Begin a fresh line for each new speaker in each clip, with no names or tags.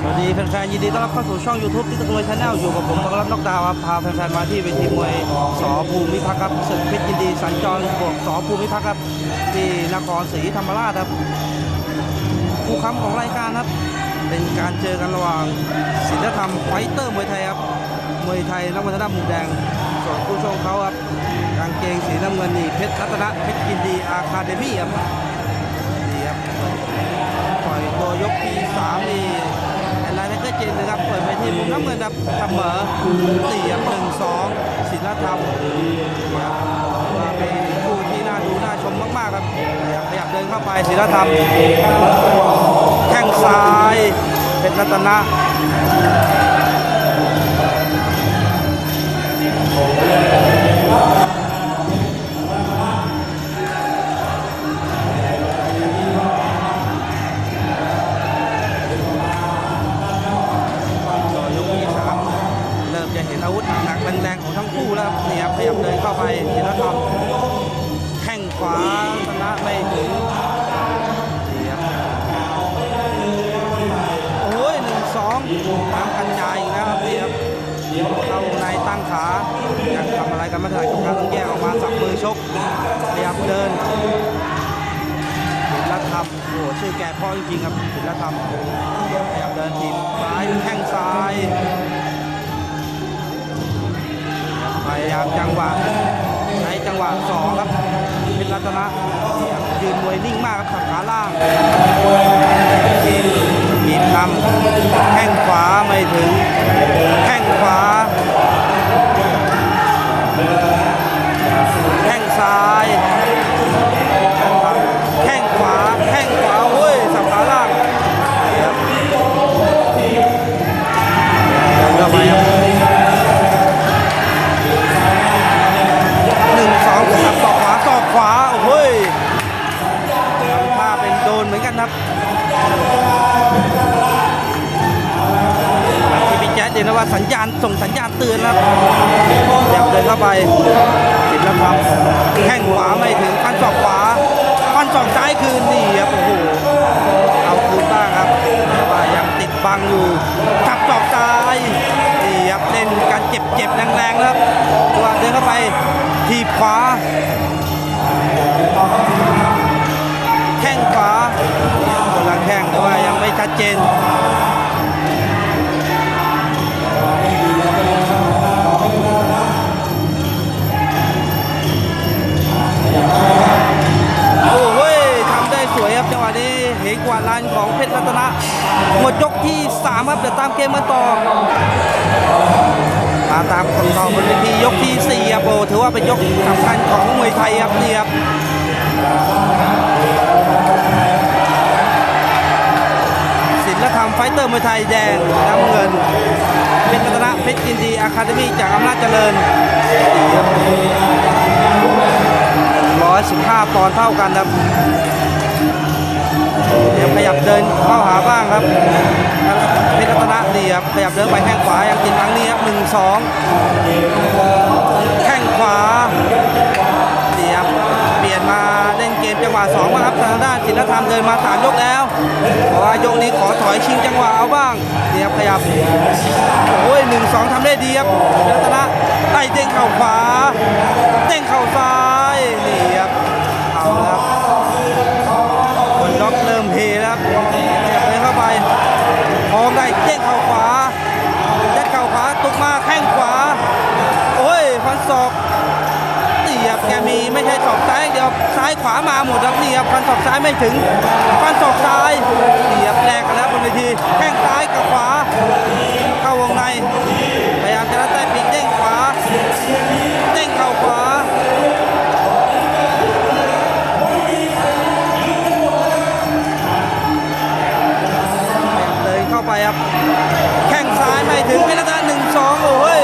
สวัสดีแฟนๆยินดีต้อนรับเข้าสู่ช่อง YouTube ที่ตะกรวยชาแนลอยู่กับผมตะกรับนกดาวครับพาแฟนๆมาที่เวทีมวยสอภูมิพักครับศึกเพชรยินดีสัญจรบวกสอภูมิพักครับ ที่นครศรีธรรมราชครับคู่ค้ำของรายการครับ เป็นการเจอกันระหว่างศิลธรรมไฟเตอร์มวยไทยครับมวยไทยนักวัฒนธรรมมุมแดงส่วนผู้ชมเขาครับกางเกงสีน้ำเงินนี่เพชรรัตนะเพชรยินดีอาคาเดมี่ครับนี่ครับปล่อยตัวยกที่สามนี่ ไลน์ไทเกอร์เจนะครับ เปิดไปที่มุมน้ำเงินครับเสมอสี่ครับหนึ่งสองศิลธรรมมาว่าเป็นคู่ที่น่าดูน่าชมมากๆครับอยับขยับเดินเข้าไปศิลธรรมแข้งซ้ายเป็นรัตนะ อแกเพ่อจริงๆครับศิลธรรมพยายามเดินทีมซ้ายแข้งซ้ายพยายามจังหวะใช้จังหวะสองครับเป็นรัตนะยืนมวยนิ่งมากครับสับขาล่างทีมทีมนำแข้งขวาไม่ถึง เจนโอ้โหทำได้สวยครับจังหวะนี้เห็นกว่าลานของเพชรรัตนะหมดยกที่3ครับเดี๋ยวตามเกมมาต่อมาตามคนต่อบนเวทียกที่4ครับโอ้ถือว่าเป็นยกสำคัญของมวยไทยครับนี่ครับ ไฟเตอร์มวยไทยแดงน้ำเงินเพชรรัตนะเพชรยินดีอะคาเดมี่จากอำนาจเจริญ 115ปอนด์เท่ากันครับเดี๋ยวขยับเดินเข้าหาบ้างครับเพชรรัตนะดีครับขยับเดินไปแข้งขวายังติดหลังนี้ครับหนึ่งสองแข้งขวาดีครับเปลี่ยนมาเล่นเกมจังหวะสองบ้าครับทางด้านศิลธรรมเดินมาสามยกแล้ว นี้ขอถอยชิงจังหวะเอาบ้างเดีครับขยับโอ้ยหนึ่งสองทำได้ดีครับรัตนะไต่เด้งเข่าขวาเด้งเข่าซ้าย หมดครับนี่ครับฟันศอกซ้ายไม่ถึง ฟันศอกซ้ายนี่ครับแลกกันแล้วบนเวทีแข้งซ้ายกับขวา เข้าวงใน พยายามจะรัดใต้ปีกเด้งขวา เด้งเข่าขวาเลยเข้าไปครับ แข้งซ้ายไม่ถึงพิรดาหนึ่งสองโอ้ย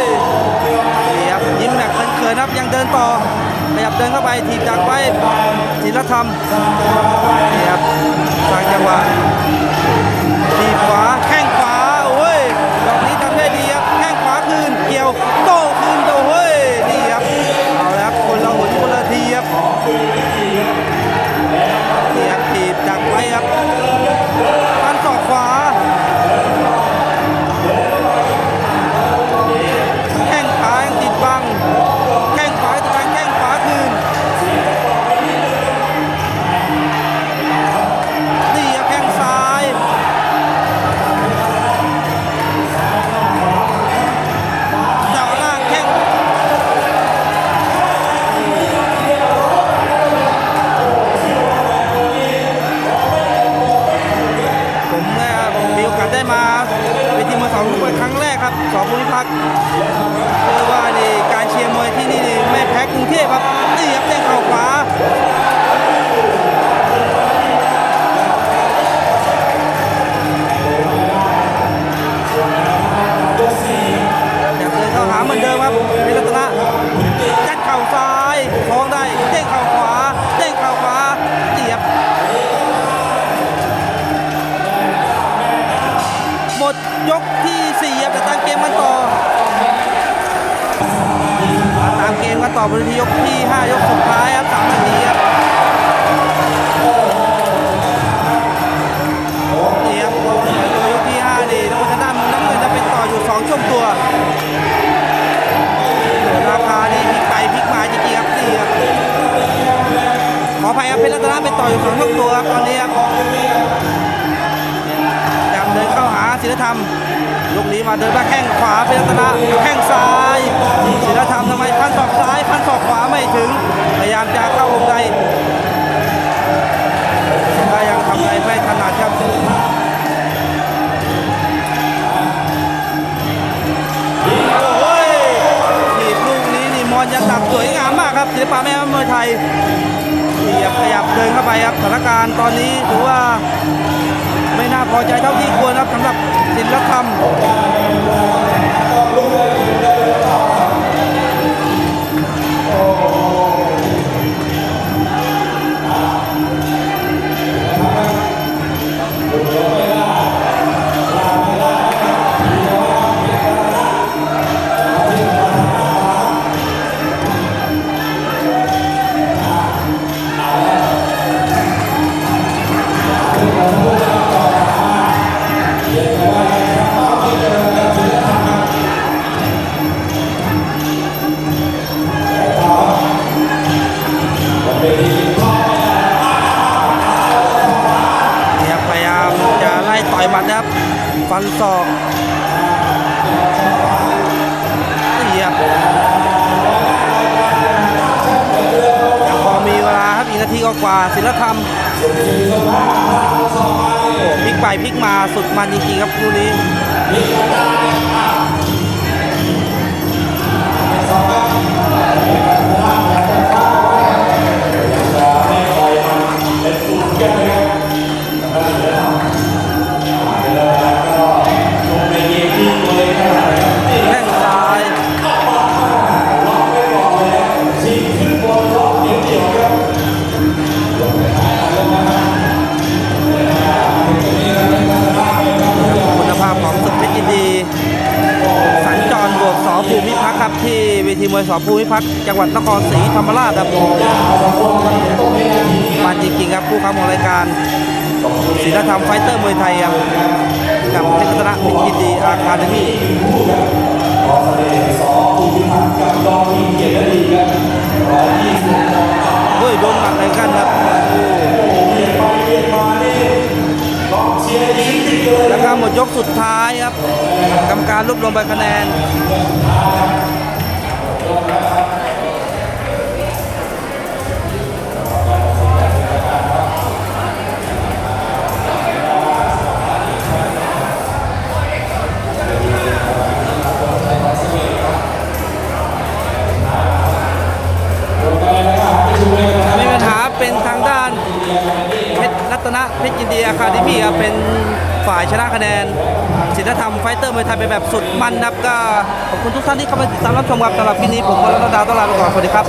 นี่ครับยิ้มแบบเขินๆครับยังเดินต่อ ยับเดินเข้าไปถีบจากไว้ศิลธรรมนี่ครับสร้างจังหวะถีบขวา มดยกที่4ครับแต่ตามเกมกันต่อ ตามเกมกันต่อบนทียกที่ 5 ยกสุดท้ายครับ3นาทีครับ เดินมาแข้งขวาเป็นรัตนะแข้งซ้ายศิลธรรมทำไมพันศอกซ้ายพันศอกขวาไม่ถึง พยายามจะเข้าวงในก็ยังทำอะไรไม่ถนัดครับโอ้ยถีบลูกนี้นี่มอนยันดับสวยงามมากครับศิลปะแม่ไม้มวยไทยขยับขยับเดินเข้าไปครับสถานการณ์ตอนนี้ถือว่า พอใจเท่าที่ควรครับสำหรับศิลธรรม ฟันศอกเสียบยังพอมีเวลาครับอีกนาทีกว่าศิลธรรมโอ้พลิกไปพลิกมาสุดมันจริงๆครับคู่นี้ มวยสอภูมิพักจังหวัดนครศรีธรรมราชครับมันจริงๆครับผู้ค้ำของรายการศิลธรรมไฟเตอร์มวยไทยครับกับเพชรรัตนเพชรยินดีอาคาเดมี่เฮ้ยโดนหมัดอะไรกันครับแล้วก็หมดยกสุดท้ายครับกรรมการรวบรวมใบคะแนน มีปัญหาเป็นทางด้านเพชรรัตนเพชรยินดีอาคาเดมี่ครับเป็นฝ่ายชนะคะแนน ลธรรมไฟเตอร์มวยไทยเป็นแบบสุดมันนะครับก็ขอบคุณทุกท่านที่เข้ามาติดตามรับชมครับสำหรับคลิปนี้ผมวรรณดาวต้องลาไปก่อนสวัสดีครับ